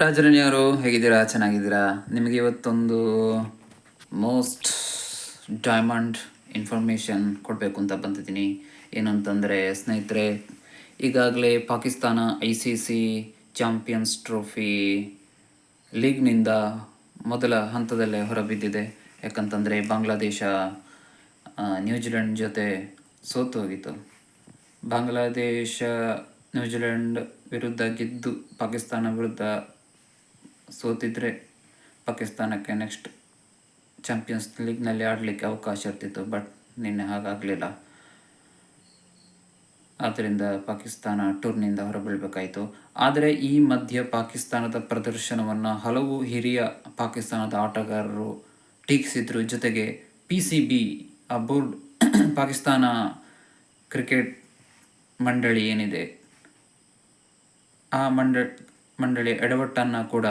ರಾಜರಣಿಯವರು ಹೇಗಿದ್ದೀರಾ? ಚೆನ್ನಾಗಿದ್ದೀರಾ? ನಿಮಗೆ ಇವತ್ತೊಂದು ಮೋಸ್ಟ್ ಡೈಮಂಡ್ ಇನ್ಫಾರ್ಮೇಷನ್ ಕೊಡಬೇಕು ಅಂತ ಬಂದಿದ್ದೀನಿ. ಏನಂತಂದರೆ, ಸ್ನೇಹಿತರೆ, ಈಗಾಗಲೇ Pakistan I C C champions trophy ಲೀಗ್ನಿಂದ ಮೊದಲ ಹಂತದಲ್ಲೇ ಹೊರಬಿದ್ದಿದೆ. ಯಾಕಂತಂದರೆ, ಬಾಂಗ್ಲಾದೇಶ ನ್ಯೂಜಿಲೆಂಡ್ ಜೊತೆ ಸೋತು ಹೋಗಿತ್ತು. ಬಾಂಗ್ಲಾದೇಶ, ನ್ಯೂಜಿಲೆಂಡ್ ವಿರುದ್ಧ ಗೆದ್ದು ಪಾಕಿಸ್ತಾನ ವಿರುದ್ಧ ಸೋತಿದ್ರೆ ಪಾಕಿಸ್ತಾನಕ್ಕೆ ನೆಕ್ಸ್ಟ್ ಚಾಂಪಿಯನ್ಸ್ ಲೀಗ್ನಲ್ಲಿ ಆಡಲಿಕ್ಕೆ ಅವಕಾಶ ಇರ್ತಿತ್ತು ಬಟ್ ನಿನ್ನೆ ಹಾಗಾಗಲಿಲ್ಲ. ಆದ್ದರಿಂದ ಪಾಕಿಸ್ತಾನ ಟೂರ್ನಿಂದ ಹೊರಬೀಳಬೇಕಾಯಿತು. ಆದರೆ ಈ ಮಧ್ಯ ಪಾಕಿಸ್ತಾನದ ಪ್ರದರ್ಶನವನ್ನು ಹಲವು ಹಿರಿಯ ಪಾಕಿಸ್ತಾನದ ಆಟಗಾರರು ಟೀಕಿಸಿದ್ರು. ಜೊತೆಗೆ ಪಿ ಸಿ ಬಿ ಆ ಬೋರ್ಡ್ ಪಾಕಿಸ್ತಾನ ಕ್ರಿಕೆಟ್ ಮಂಡಳಿ ಏನಿದೆ, ಆ ಮಂಡ ಮಂಡಳಿ ಎಡವಟ್ಟನ್ನು ಕೂಡ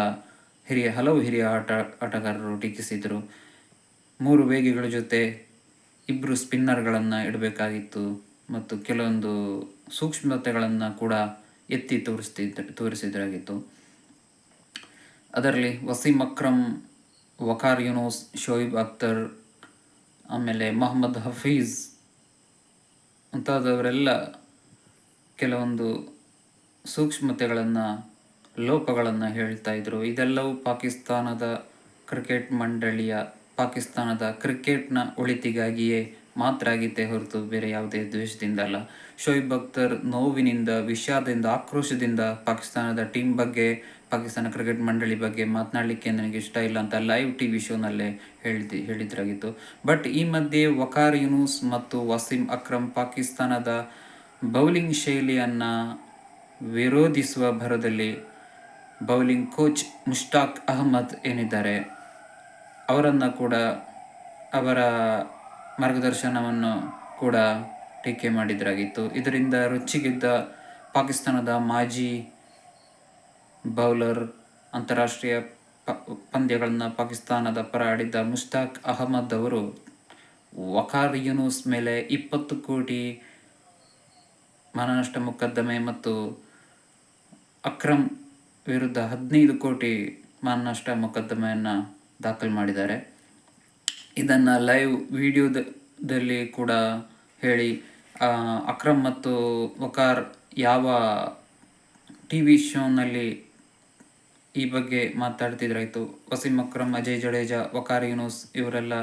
ಹಿರಿಯ, ಹಲವು ಹಿರಿಯ ಆಟ, ಆಟಗಾರರು ಟೀಕಿಸಿದರು. ಮೂರು ವೇಗಿಗಳ ಜೊತೆ ಇಬ್ಬರು ಸ್ಪಿನ್ನರ್ಗಳನ್ನು ಇಡಬೇಕಾಗಿತ್ತು ಮತ್ತು ಕೆಲವೊಂದು ಸೂಕ್ಷ್ಮತೆಗಳನ್ನು ಕೂಡ ಎತ್ತಿ ತೋರಿಸ್ತಿದ್ದ, ತೋರಿಸಿದ್ರಾಗಿತ್ತು. ಅದರಲ್ಲಿ ವಸೀಮ್ ಅಕ್ರಮ್ ವಕಾರ್ ಯುನೋಸ್, ಶೋಯಿಬ್ ಅಖ್ತರ್, ಆಮೇಲೆ ಮೊಹಮ್ಮದ್ ಹಫೀಜ್ ಮುಂತಾದವರೆಲ್ಲ ಕೆಲವೊಂದು ಸೂಕ್ಷ್ಮತೆಗಳನ್ನು ಲೋಪಗಳನ್ನು ಹೇಳ್ತಾ ಇದ್ರು. ಇದೆಲ್ಲವೂ ಪಾಕಿಸ್ತಾನದ ಕ್ರಿಕೆಟ್ ಮಂಡಳಿಯ, ಪಾಕಿಸ್ತಾನದ ಕ್ರಿಕೆಟ್ನ ಒಳಿತಿಗಾಗಿಯೇ ಮಾತ್ರ ಆಗಿದ್ದೇ ಹೊರತು ಬೇರೆ ಯಾವುದೇ ದ್ವೇಷದಿಂದಲ್ಲ ಶೋಯಿಬ್ ಅಖ್ತರ್ ನೋವಿನಿಂದ, ವಿಷಾದದಿಂದ, ಆಕ್ರೋಶದಿಂದ ಪಾಕಿಸ್ತಾನದ ಟೀಮ್ ಬಗ್ಗೆ, ಪಾಕಿಸ್ತಾನ ಕ್ರಿಕೆಟ್ ಮಂಡಳಿ ಬಗ್ಗೆ ಮಾತನಾಡಲಿಕ್ಕೆ ನನಗೆ ಇಷ್ಟ ಇಲ್ಲ ಅಂತ ಲೈವ್ ಟಿ ವಿ ಶೋನಲ್ಲೇ ಹೇಳ್ತಿ, ಹೇಳಿದ್ರಾಗಿತ್ತು. ಬಟ್ ಈ ಮಧ್ಯೆ ವಕಾರ್ ಯುನೂಸ್ ಮತ್ತು ವಸೀಂ ಅಕ್ರಮ್ ಪಾಕಿಸ್ತಾನದ ಬೌಲಿಂಗ್ ಶೈಲಿಯನ್ನು ವಿರೋಧಿಸುವ ಭರದಲ್ಲಿ ಬೌಲಿಂಗ್ ಕೋಚ್ ಮುಷ್ತಾಕ್ ಅಹಮದ್ ಏನಿದ್ದಾರೆ, ಅವರನ್ನು ಕೂಡ, ಅವರ ಮಾರ್ಗದರ್ಶನವನ್ನು ಕೂಡ ಟೀಕೆ ಮಾಡಿದ್ರಾಗಿತ್ತು. ಇದರಿಂದ ರುಚಿಗೆದ್ದ ಪಾಕಿಸ್ತಾನದ ಮಾಜಿ ಬೌಲರ್, ಅಂತಾರಾಷ್ಟ್ರೀಯ ಪ, ಪಂದ್ಯಗಳನ್ನು ಪಾಕಿಸ್ತಾನದ ಪರ ಆಡಿದ್ದ ಮುಷ್ತಾಕ್ ಅಹಮದ್ ಅವರು ವಕಾರ್ ಯೂನೂಸ್ ಮೇಲೆ ಇಪ್ಪತ್ತು ಕೋಟಿ ಮಾನನಷ್ಟ ಮೊಕದ್ದಮೆ ಮತ್ತು ಅಕ್ರಮ್ ವಿರುದ್ಧ ಹದಿನೈದು ಕೋಟಿ ಮಾನನಷ್ಟ ಮೊಕದ್ದಮೆಯನ್ನು ದಾಖಲು ಮಾಡಿದ್ದಾರೆ. ಇದನ್ನು ಲೈವ್ ವಿಡಿಯೋದಲ್ಲಿ ಕೂಡ ಹೇಳಿ ಅಕ್ರಮ್ ಮತ್ತು ವಕಾರ್ ಯಾವ ಟಿ ವಿ ಶೋನಲ್ಲಿ ಈ ಬಗ್ಗೆ ಮಾತಾಡ್ತಿದ್ರಾಯಿತು? ವಸೀಂ ಅಕ್ರಮ್, ಅಜಯ್ ಜಡೇಜಾ, ವಕಾರ್ ಯೂನೂಸ್ ಇವರೆಲ್ಲ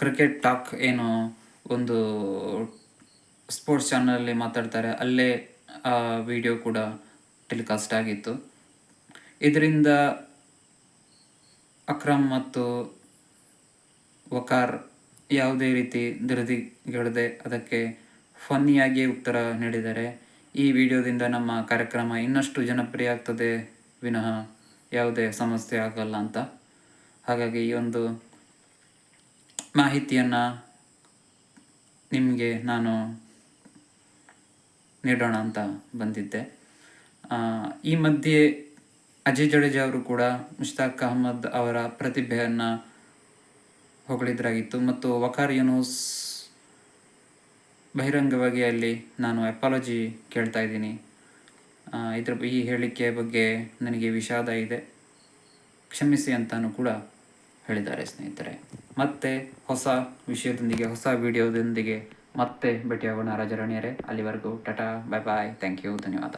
ಕ್ರಿಕೆಟ್ ಟಾಕ್ ಏನು ಒಂದು ಸ್ಪೋರ್ಟ್ಸ್ ಚಾನಲಲ್ಲಿ ಮಾತಾಡ್ತಾರೆ. ಅಲ್ಲೇ ವಿಡಿಯೋ ಕೂಡ ಟೆಲಿಕಾಸ್ಟ್ ಆಗಿತ್ತು. ಇದರಿಂದ ಅಕ್ರಮ್ ಮತ್ತು ವಕಾರ್ ಯಾವುದೇ ರೀತಿ ದೃಢಿಗಳದೆ ಅದಕ್ಕೆ ಫನ್ನಿಯಾಗಿ ಉತ್ತರ ನೀಡಿದ್ದಾರೆ ಈ ವಿಡಿಯೋದಿಂದ ನಮ್ಮ ಕಾರ್ಯಕ್ರಮ ಇನ್ನಷ್ಟು ಜನಪ್ರಿಯ ಆಗ್ತದೆ ವಿನಃ ಯಾವುದೇ ಸಮಸ್ಯೆ ಆಗಲ್ಲ ಅಂತ. ಹಾಗಾಗಿ ಈ ಒಂದು ಮಾಹಿತಿಯನ್ನು ನಿಮಗೆ ನಾನು ನೀಡೋಣ ಅಂತ ಬಂದಿದ್ದೆ. ಈ ಮಧ್ಯೆ ಅಜಯ್ ಜಡೇಜಾ ಅವರು ಕೂಡ ಮುಷ್ತಾಕ್ ಅಹಮದ್ ಅವರ ಪ್ರತಿಭೆಯನ್ನು ಹೊಗಳಿದ್ರಾಗಿತ್ತು. ಮತ್ತು ವಕಾರ್ ಯೂನೂಸ್ ಬಹಿರಂಗವಾಗಿ ಅಲ್ಲಿ ನಾನು ಅಪಾಲಜಿ ಕೇಳ್ತಾ ಇದ್ದೀನಿ. ಇದರ ಇದ್ರ ಈ ಹೇಳಿಕೆ ಬಗ್ಗೆ ನನಗೆ ವಿಷಾದ ಇದೆ. ಕ್ಷಮಿಸಿ ಅಂತಾನು ಕೂಡ ಹೇಳಿದ್ದಾರೆ ಸ್ನೇಹಿತರೆ. ಮತ್ತೆ ಹೊಸ ವಿಷಯದೊಂದಿಗೆ, ಹೊಸ ವಿಡಿಯೋದೊಂದಿಗೆ ಮತ್ತೆ ಭೇಟಿಯಾಗೋಣ ರಾಜರಾಣಿಯರೇ ಅಲ್ಲಿವರೆಗೂ tata, bye bye. Thank you, ಧನ್ಯವಾದ.